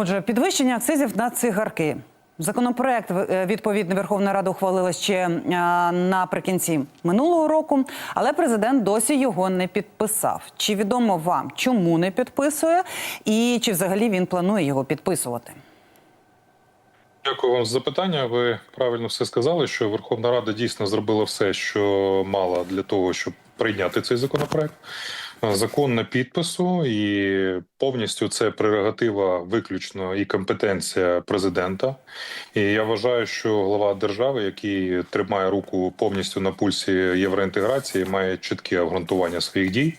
Отже, підвищення акцизів на цигарки. Законопроект е, відповідний Верховна Рада ухвалила ще е, наприкінці минулого року, але президент досі його не підписав. Чи відомо вам, чому не підписує, і чи взагалі він планує його підписувати? Дякую вам за запитання. Ви правильно все сказали, що Верховна Рада дійсно зробила все, що мала для того, щоб прийняти цей законопроект. Закон на підпису, і повністю це прерогатива виключно і компетенція президента. І я вважаю, що глава держави, який тримає руку повністю на пульсі євроінтеграції, має чітке обґрунтування своїх дій.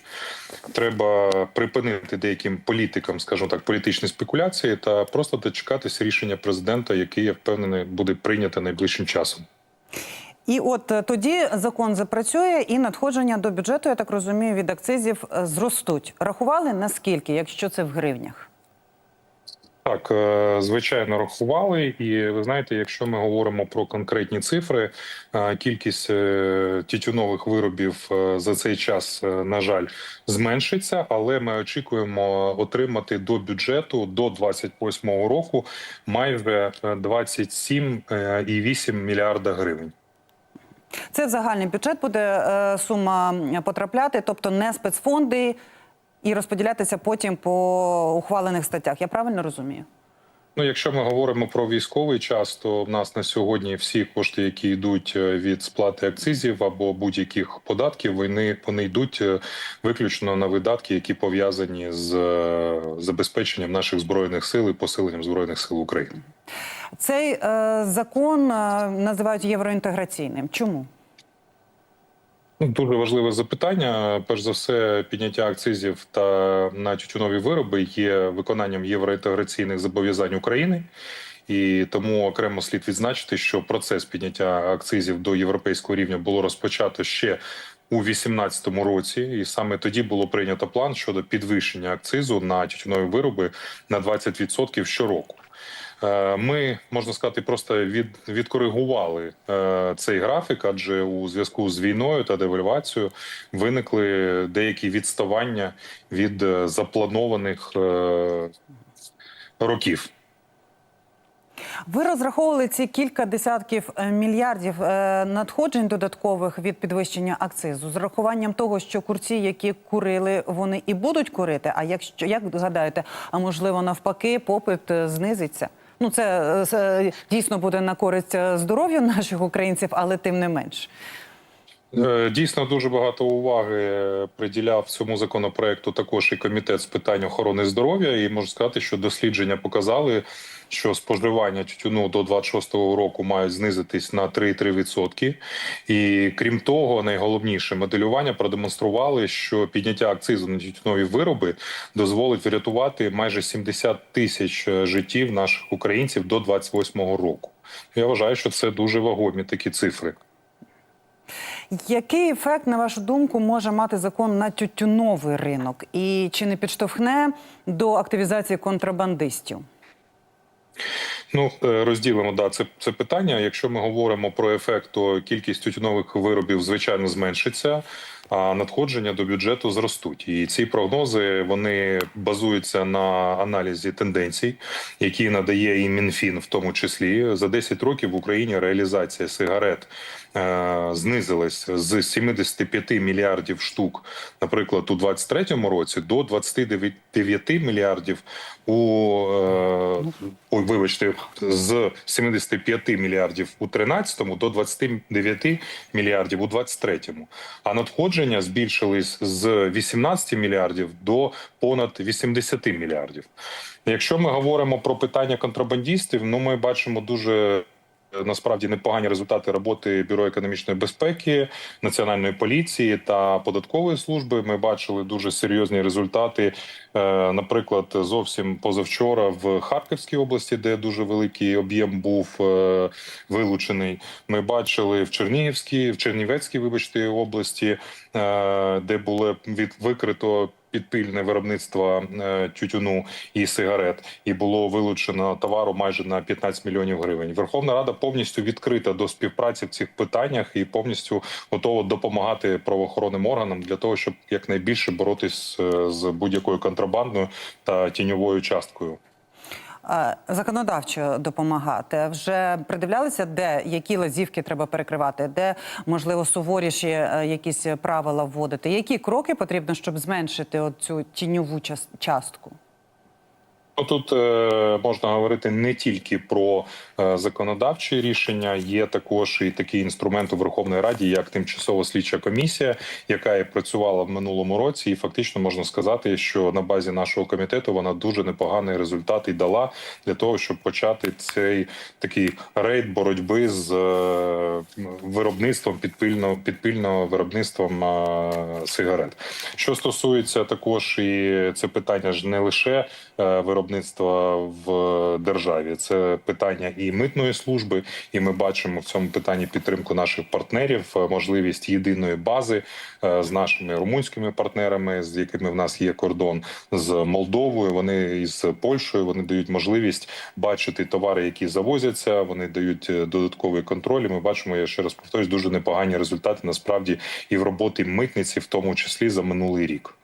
Треба припинити деяким політикам, скажімо так, політичні спекуляції та просто дочекатися рішення президента, який я впевнений буде прийнято найближчим часом. І от е, тоді закон запрацює, і надходження до бюджету, я так розумію, від акцизів е, зростуть. Рахували наскільки, якщо це в гривнях? Так, е, звичайно, рахували, і ви знаєте, якщо ми говоримо про конкретні цифри, кількість тютюнових виробів за цей час, на жаль, зменшиться, але ми очікуємо отримати до бюджету до 28 року майже е, 27,8 мільярда гривень. Це в загальний бюджет буде е, сума потрапляти, тобто не спецфонди, і розподілятися потім по ухвалених статтях. Я правильно розумію? Ну, якщо ми говоримо про військовий час, то в нас на сьогодні всі кошти, які йдуть е, від сплати акцизів або будь-яких податків, вони вони йдуть е, виключно на видатки, які пов'язані з е, забезпеченням наших збройних сил і посиленням збройних сил України. Цей е, закон е, називають євроінтеграційним. Чому? Ну, Дуже важливе запитання. Перш за все, підняття акцизів та на тютюнові вироби є виконанням євроінтеграційних зобов'язань України. І тому окремо слід відзначити, що процес підняття акцизів до європейського рівня було розпочато ще у 2018 році, і саме тоді було прийнято план щодо підвищення акцизу на тютюнові вироби на 20% щороку. Е, Ми можна сказати, просто від відкоригували е, цей графік, адже у зв'язку з війною та девальвацією виникли деякі відставання від е, запланованих років. Ви розраховували ці кілька десятків мільярдів надходжень додаткових від підвищення акцизу з рахуванням того, що курці, які курили, вони і будуть курити. А якщо як гадаєте, а можливо навпаки, попит знизиться? Ну це, е, це дійсно буде на користь е, здоров'ю наших українців, але тим не менш. Е, Дійсно, дуже багато уваги приділяв цьому законопроекту також і комітет з питань охорони здоров'я. І можу сказати, що дослідження показали, що споживання тютюну до 26-го року мають знизитись на 3,3%. І крім того, найголовніше моделювання продемонстрували, що підняття акцизу на тютюнові вироби дозволить врятувати майже 70 тисяч життів наших українців до 28-го року. Я вважаю, що це дуже вагомі такі цифри. Який ефект, на вашу думку, може мати закон на тютюновий ринок? І чи не підштовхне до активізації контрабандистів? Ну е, розділимо да це це питання. Якщо ми говоримо про ефект, то кількість тютюнових виробів звичайно зменшиться. А надходження до бюджету зростуть, і ці прогнози вони базуються на аналізі тенденцій, які надає і МінФін, в тому числі за 10 років в Україні реалізація сигарет знизилась з 75 мільярдів штук, наприклад, у 23-му році до 29 мільярдів у е, ой, вибачте, з 75 мільярдів у 13-му до 29 мільярдів у 23-му. А надходження збільшились з 18 мільярдів до понад 80 мільярдів. Якщо ми говоримо про питання контрабандистів, ну ми бачимо дуже. Насправді непогані результати роботи бюро економічної безпеки, національної поліції та податкової служби. Ми бачили дуже серйозні результати. Е, Наприклад, зовсім позавчора в Харківській області, де дуже великий об'єм був е, вилучений. Ми бачили в Чернігівській, в Чернівецькій, вибачте, області, е, де було від викрито підпільне виробництво е, тютюну і сигарет, і було вилучено товару майже на 15 мільйонів гривень. Верховна Рада повністю відкрита до співпраці в цих питаннях і повністю готова допомагати правоохоронним органам для того, щоб якнайбільше боротись е, з будь-якою контрабандою та тіньовою часткою. Законодавчо допомагати. Вже придивлялися, де які лазівки треба перекривати, де можливо суворіші е, якісь правила вводити. Які кроки потрібно, щоб зменшити цю тіньову час- частку? Ну, Тут е, можна говорити не тільки про е, законодавчі рішення, є також і такий інструмент у Верховній Раді, як тимчасова слідча комісія, яка і працювала в минулому році, і фактично можна сказати, що на базі нашого комітету вона дуже непоганий результат і дала для того, щоб почати цей такий рейд боротьби з е, виробництвом підпільного підпільного виробництвом сигарет. Що стосується також, і це питання ж не лише е, виробництва в державі, це питання і митної служби, і ми бачимо в цьому питанні підтримку наших партнерів, е, можливість єдиної бази е, з нашими румунськими партнерами, з якими в нас є кордон з Молдовою. Вони із Польщею вони дають можливість бачити товари, які завозяться. Вони дають е, додатковий контроль. І Ми бачимо, я ще раз повторюсь, дуже непогані результати насправді і в роботі митниці, в тому числі за минулий рік.